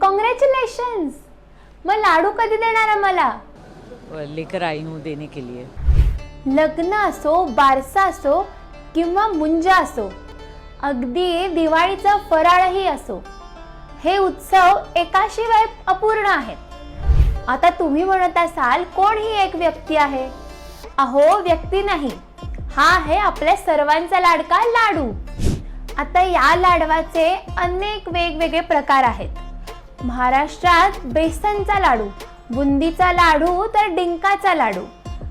Congratulation मग लाडू कधी देणार आम्हाला? लेकर आई हूँ देने के लिए. लग्न असो बारसा असो किंवा मुंज असो अगदी दिवाळीचा फराळही असो हे उत्सव एकाशिवाय अपूर्ण आहेत. आता तुम्ही म्हणत असाल कोण ही एक व्यक्ती आहे? अहो व्यक्ती नाही. हा आहे आपल्या सर्वांचा लाडका लाडू. आता या लाडवाचे अनेक वेगवेगळे प्रकार आहेत. महाराष्ट्रात बेसनचा लाडू बुंदीचा लाडू तर डिंकाचा लाडू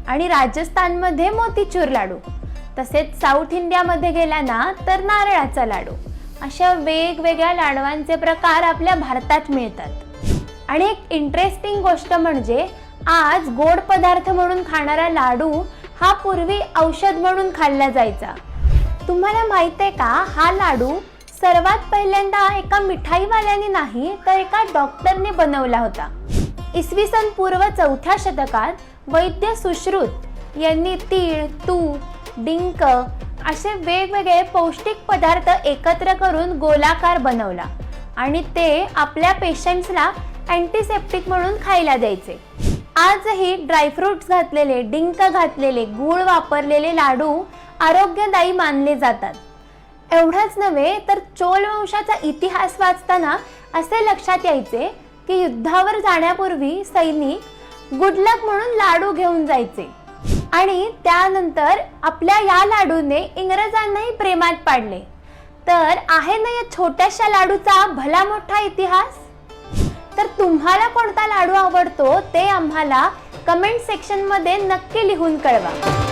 आणि राजस्थानमध्ये मोतीचूर लाडू. तसेच साऊथ इंडियामध्ये गेला ना तर नारळाचा लाडू. अशा वेगवेगळ्या लाडवांचे प्रकार आपल्या भारतात मिळतात. आणि एक इंटरेस्टिंग गोष्ट म्हणजे आज गोड पदार्थ म्हणून खाणारा लाडू हा पूर्वी औषध म्हणून खाल्ला जायचा. तुम्हाला माहीत आहे का? हा लाडू सर्वात पहिल्यांदा एका मिठाईवाल्याने नाही तर एका डॉक्टरने बनवला होता. इसवी सन पूर्व चौथ्या शतकात वैद्य सुश्रुत यांनी तीळ तूप डिंक असे वेगवेगळे पौष्टिक पदार्थ एकत्र करून गोलाकार बनवला आणि ते आपल्या पेशंट्सला अँटीसेप्टिक म्हणून खायला द्यायचे. आजही ड्रायफ्रुट्स घातलेले डिंक घातलेले गूळ वापरलेले लाडू आरोग्यदायी मानले जातात. एवढंच नव्हे तर चोल वंशाचा इतिहास वाचताना असे लक्षात यायचे की युद्धावर जाण्यापूर्वी सैनिक गुडलक म्हणून लाडू घेऊन जायचे. आणि त्यानंतर आपल्या या लाडूने इंग्रजांनाही प्रेमात पाडले. तर आहे ना या छोट्याशा लाडूचा भला मोठा इतिहास? तर तुम्हाला कोणता लाडू आवडतो ते आम्हाला कमेंट सेक्शनमध्ये नक्की लिहून कळवा.